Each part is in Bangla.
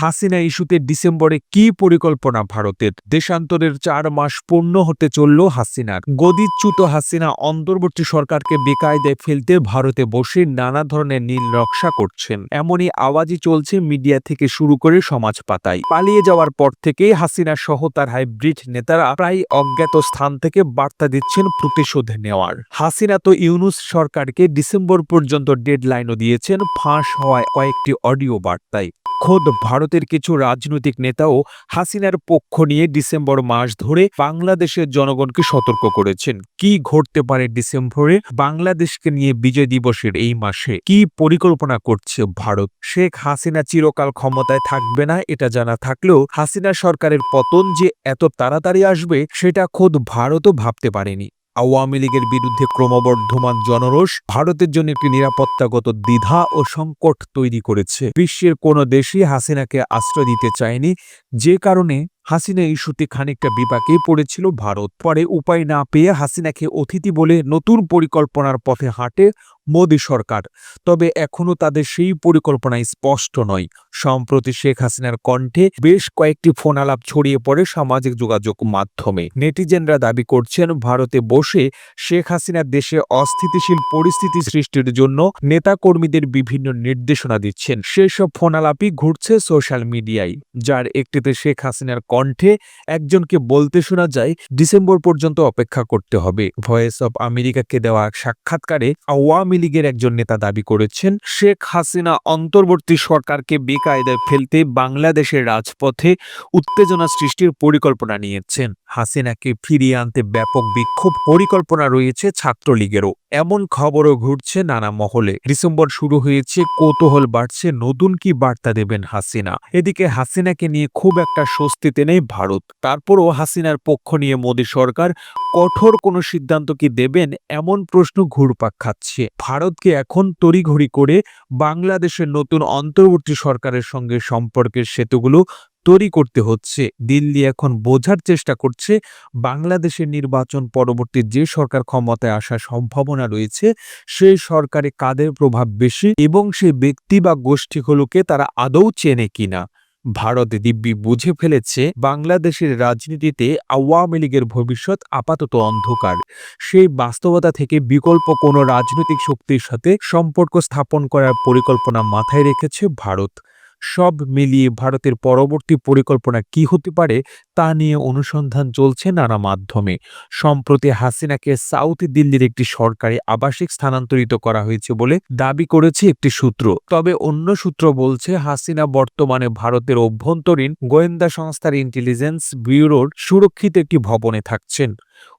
হাসিনা ইস্যুতে ডিসেম্বরে কি পরিকল্পনা ভারতের? দেশান্তরের চার মাস পূর্ণ হতে চলল হাসিনার। গদিচ্যুত হাসিনা অন্তর্বর্তী সরকারকে বেকায়দায় ফেলতে ভারতে বসে নানা ধরনের নীল নকশা করছেন। এমনই আওয়াজই চলছে মিডিয়া থেকে শুরু করে সমাজ পাতায়। পালিয়ে যাওয়ার পর থেকেই হাসিনা সহ তার হাইব্রিড নেতারা প্রায় অজ্ঞাত স্থান থেকে বার্তা দিচ্ছেন প্রতিশোধ নেওয়ার। হাসিনা তো ইউনুস সরকারকে ডিসেম্বর পর্যন্ত ডেডলাইনও দিয়েছেন, ফাঁস হওয়ায় কয়েকটি অডিও বার্তায়। খোদ ভারতের কিছু রাজনৈতিক নেতাও হাসিনার পক্ষ নিয়ে ডিসেম্বর মাস ধরে বাংলাদেশের জনগণকে সতর্ক করেছেন। কি ঘটতে পারে ডিসেম্বরে? বাংলাদেশকে নিয়ে বিজয় দিবসের এই মাসে কি পরিকল্পনা করছে ভারত? শেখ হাসিনা চিরকাল ক্ষমতায় থাকবে না, এটা জানা থাকলেও হাসিনা সরকারের পতন যে এত তাড়াতাড়ি আসবে, সেটা খোদ ভারতও ভাবতে পারেনি। আওয়ামী লীগের বিরুদ্ধে ক্রমবর্ধমান জনরোষ ভারতের জন্য একটি নিরাপত্তাগত দ্বিধা ও সংকট তৈরি করেছে। বিশ্বের কোনো দেশই হাসিনাকে আশ্রয় দিতে চায়নি, যে কারণে হাসিনা ইস্যুতে খানিকটা বিপাকে পড়েছিল ভারত। পরে উপায় না পেয়ে হাসিনাকে অতিথি বলে নতুন পরিকল্পনার পথে হাঁটে মোদী সরকার। তবে এখনও তাদের সেই পরিকল্পনা স্পষ্ট নয়। সম্প্রতি শেখ হাসিনার কণ্ঠে বেশ কয়েকটি ফোন আলাপ ছড়িয়ে পড়ে সামাজিক যোগাযোগ মাধ্যমে। নেটিজেনরা দাবি করছেন, ভারতে বসে শেখ হাসিনা দেশে অস্থিতিশীল পরিস্থিতি সৃষ্টির জন্য নেতাকর্মীদের বিভিন্ন নির্দেশনা দিচ্ছেন। সেসব ফোন আলাপই ঘুরছে সোশ্যাল মিডিয়ায়, যার একটিতে শেখ হাসিনার কণ্ঠে একজনকে বলতে শোনা যায়, ডিসেম্বর পর্যন্ত অপেক্ষা করতে হবে। ভয়েস অব আমেরিকাকে দেওয়া এক সাক্ষাৎকারে আওয়ামী লীগের একজন নেতা দাবি করেছেন, শেখ হাসিনা অন্তর্বর্তী সরকারকে বেকায়দায় ফেলতে বাংলাদেশের রাজপথে উত্তেজনা সৃষ্টির পরিকল্পনা নিয়েছেন। হাসিনাকে ফিরিয়ে আনতে ব্যাপক বিক্ষোভ পরিকল্পনা রয়েছে ছাত্রলীগেরও। এমন খবরও ঘুরছে নানা মহলে। ডিসেম্বর শুরু হয়েছে, কৌতূহল বাড়ছে, নতুন কি বার্তা দেবেন হাসিনা? এদিকে হাসিনাকে নিয়ে খুব একটা স্বস্তিতে নেই ভারত। তারপরও হাসিনার পক্ষ নিয়ে মোদী সরকার কঠোর কোনো সিদ্ধান্ত কি দেবেন এমন প্রশ্ন ঘুরপাক খাচ্ছে। ভারতকে এখন তড়িঘড়ি করে বাংলাদেশের নতুন অন্তর্বর্তী সরকারের সঙ্গে সম্পর্কের সেতুগুলো তৈরি করতে হচ্ছে। দিল্লি এখন বোঝার চেষ্টা করছে, বাংলাদেশের নির্বাচন পরবর্তী যে সরকার ক্ষমতায় আসার সম্ভাবনা রয়েছে, সেই সরকারে কাদের প্রভাব বেশি এবং সেই ব্যক্তি বা গোষ্ঠীগুলোকে তারা আদৌ চেনে কিনা? ভারত দিব্যি বুঝে ফেলেছে বাংলাদেশের রাজনীতিতে আওয়ামী লীগের ভবিষ্যৎ আপাতত অন্ধকার। সেই বাস্তবতা থেকে বিকল্প কোনো রাজনৈতিক শক্তির সাথে সম্পর্ক স্থাপন করার পরিকল্পনা মাথায় রেখেছে ভারত। সব মিলিয়ে ভারতের পরবর্তী পরিকল্পনা কি হতে পারে তা নিয়ে অনুসন্ধান চলছে নানা মাধ্যমে। সম্প্রতি হাসিনাকে সাউথ দিল্লির একটি সরকারি আবাসিক স্থানান্তরিত করা হয়েছে বলে দাবি করেছে একটি সূত্র। তবে অন্য সূত্র বলছে, হাসিনা বর্তমানে ভারতের অভ্যন্তরীণ গোয়েন্দা সংস্থার ইন্টেলিজেন্স ব্যুরোর সুরক্ষিত একটি ভবনে থাকছেন।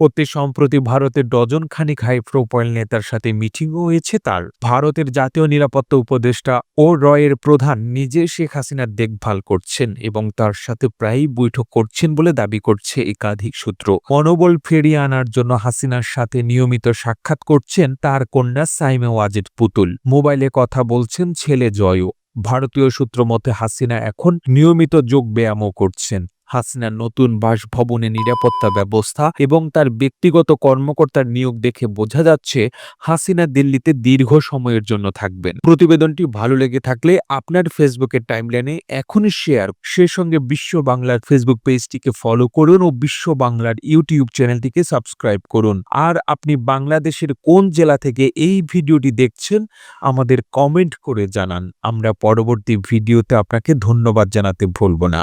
অতি সম্প্রতি ভারতের ডজন খানিক হাই প্রোফাইল নেতার সাথে মিটিংও হয়েছে তার। ভারতের জাতীয় নিরাপত্তা উপদেষ্টা ও রয়ের প্রধান নিজে শেখ হাসিনার দেখভাল করছেন এবং তার সাথে প্রায়ই বৈঠক করছেন বলে দাবি করছে একাধিক সূত্র। মনোবল ফেরিয়ে আনার জন্য হাসিনার সাথে নিয়মিত সাক্ষাৎ করছেন তার কন্যা সাইমে ওয়াজেদ পুতুল। মোবাইলে কথা বলছেন ছেলে জয়ও। ভারতীয় সূত্র মতে হাসিনা এখন নিয়মিত যোগ ব্যায়ামও করছেন। হাসিনার নতুন বাসভবনে নিরাপত্তা ব্যবস্থা এবং তার ব্যক্তিগত কর্মকর্তার নিয়োগ দেখে বোঝা যাচ্ছে হাসিনা দিল্লিতে দীর্ঘ সময়ের জন্য থাকবেন। প্রতিবেদনটি ভালো লেগে থাকলে আপনার ফেসবুকের টাইমলাইনে এখনই শেয়ার। সে সঙ্গে বিশ্ব বাংলার ফেসবুক পেজটিকে ফলো করুন ও বিশ্ব বাংলার ইউটিউব চ্যানেলটিকে সাবস্ক্রাইব করুন। আর আপনি বাংলাদেশের কোন জেলা থেকে এই ভিডিওটি দেখছেন, আমাদের কমেন্ট করে জানান। আমরা পরবর্তী ভিডিওতে আপনাকে ধন্যবাদ জানাতে ভুলব না।